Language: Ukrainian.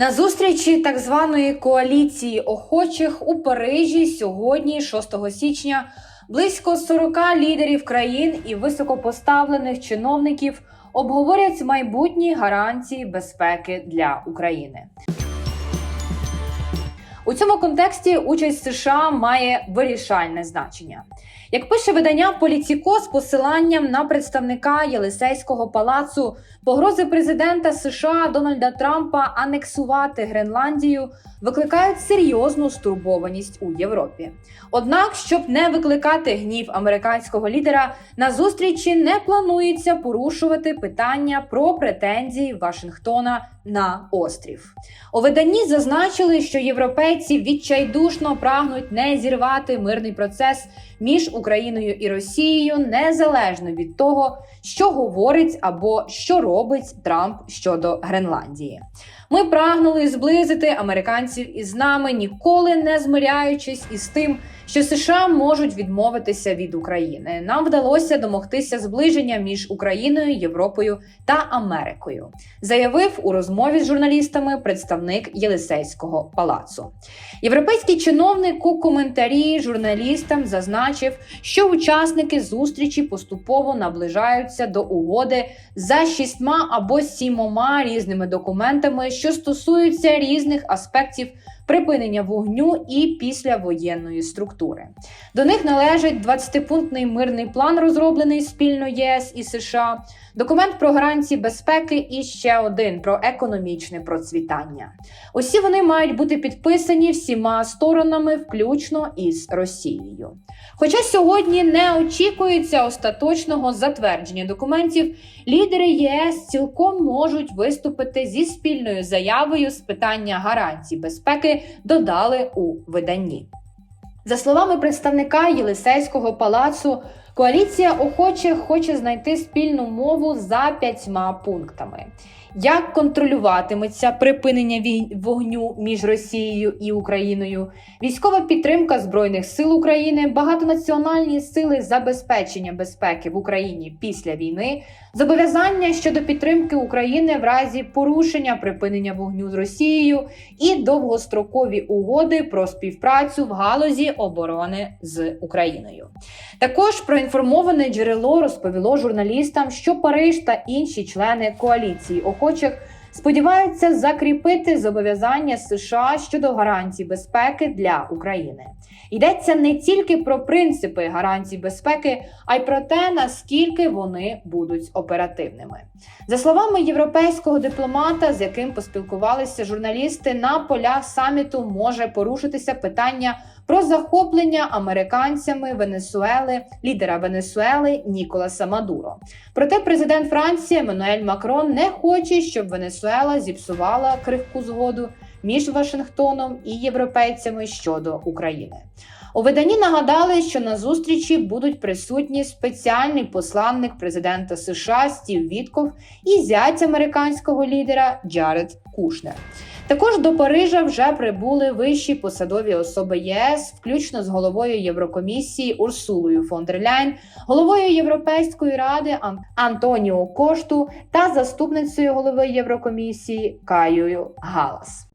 На зустрічі так званої коаліції охочих у Парижі сьогодні, 6 січня, близько 40 лідерів країн і високопоставлених чиновників обговорять майбутні гарантії безпеки для України. У цьому контексті участь США має вирішальне значення. Як пише видання Політіко з посиланням на представника Єлисейського палацу, погрози президента США Дональда Трампа анексувати Гренландію викликають серйозну стурбованість у Європі. Однак, щоб не викликати гнів американського лідера, на зустрічі не планується порушувати питання про претензії Вашингтона на острів. У виданні зазначили, що європейці відчайдушно прагнуть не зірвати мирний процес між Україною і Росією незалежно від того, що говорить або що робить Трамп щодо Гренландії. Ми прагнули зблизити американців із нами, ніколи не змиряючись із тим, що США можуть відмовитися від України. Нам вдалося домогтися зближення між Україною, Європою та Америкою, заявив у розмові з журналістами представник Єлисейського палацу. Європейський чиновник у коментарі журналістам зазначив, що учасники зустрічі поступово наближаються до угоди за шістьма або сімома різними документами, що стосуються різних аспектів припинення вогню і післявоєнної структури. До них належить 20-пунктний мирний план, розроблений спільно ЄС і США, документ про гарантії безпеки і ще один про економічне процвітання. Усі вони мають бути підписані всіма сторонами, включно із Росією. Хоча сьогодні не очікується остаточного затвердження документів, лідери єС цілком можуть виступити зі спільною заявою з питання гарантій безпеки, додали у виданні. За словами представника Єлисейського палацу, коаліція охочих хоче знайти спільну мову за п'ятьма пунктами. Як контролюватиметься припинення вогню між Росією і Україною, військова підтримка збройних сил України, багатонаціональні сили забезпечення безпеки в Україні після війни, зобов'язання щодо підтримки України в разі порушення припинення вогню з Росією і довгострокові угоди про співпрацю в галузі оборони з Україною. Також проінформоване джерело розповіло журналістам, що Париж та інші члени коаліції охочих сподіваються закріпити зобов'язання США щодо гарантій безпеки для України. Йдеться не тільки про принципи гарантій безпеки, а й про те, наскільки вони будуть оперативними. За словами європейського дипломата, з яким поспілкувалися журналісти, на полях саміту може порушитися питання про захоплення американцями Венесуели, лідера Венесуели Ніколаса Мадуро. Проте президент Франції Еммануель Макрон не хоче, щоб Венесуела зіпсувала крихку згоду між Вашингтоном і європейцями щодо України. У виданні нагадали, що на зустрічі будуть присутні спеціальний посланник президента США Стів Вітков і зять американського лідера Джаред Кушнер. Також до Парижа вже прибули вищі посадові особи ЄС, включно з головою Єврокомісії Урсулою фон дер Ляйн, головою Європейської ради Антоніо Кошту та заступницею голови Єврокомісії Каєю Галас.